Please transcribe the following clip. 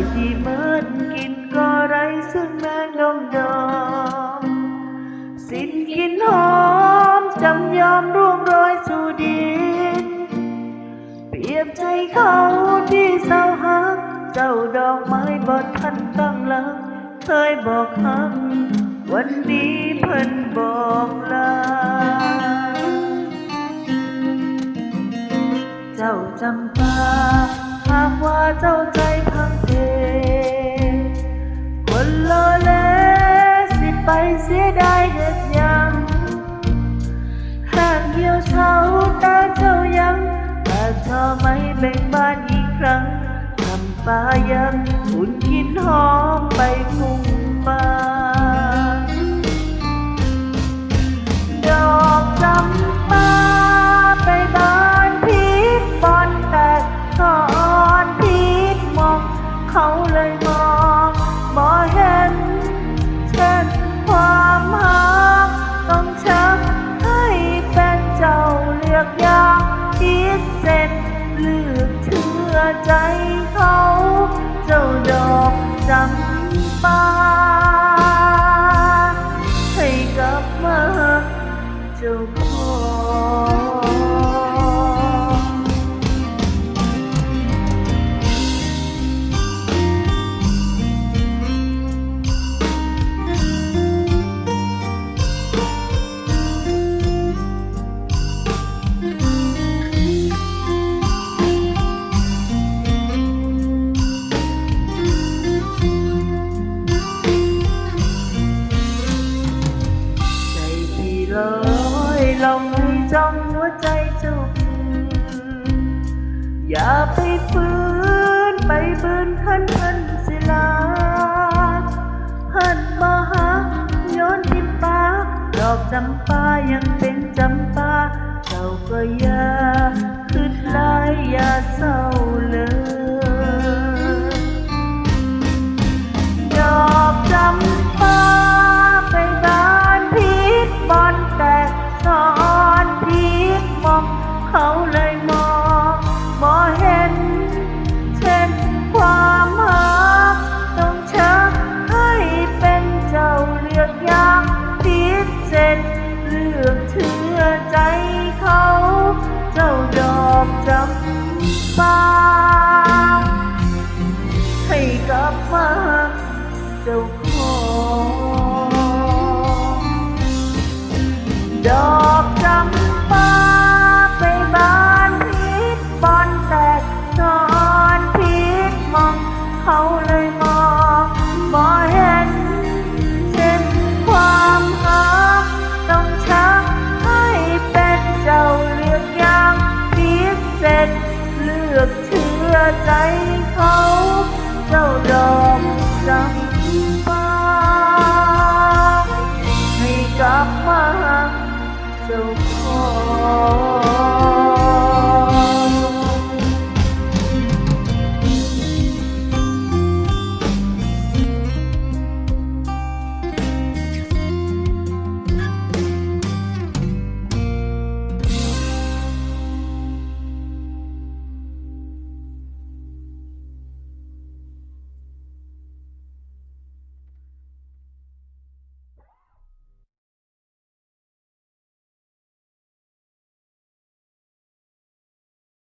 นกินก็ไรซึ่งแมงดมดองสิ้นกินหอมจำยอมร่วงโรยสู่ดิน เปรียบใจเขาที่เศร้าหัก เจ้าดอกไม้บดทันตั้งหลักเคยบอกหัก วันนี้เพิ่นบอกลาเจ้าจำปาหากว่าเจ้าใจ เบ่งบานอีกครั้งทำฟ้ายังหุ่นกินหอมไปพุ่งฟ้า ใจเขา เจ้าดอกจำปาให้กลับมาเจ้า ลอยลองให้จ้องหัวใจเจ้าคืนอย่าไปฝืนไปบืนขันพันศิลาหันมาหาโยนทิมปาดอกจำปายังเป็นจำปาเจ้าก็อย่าคืดลายอย่าเศร้าเลย เจ้าดอกจำปาให้กลับมาเจ้าของดอก ใจเขา เจ้าดอกจำ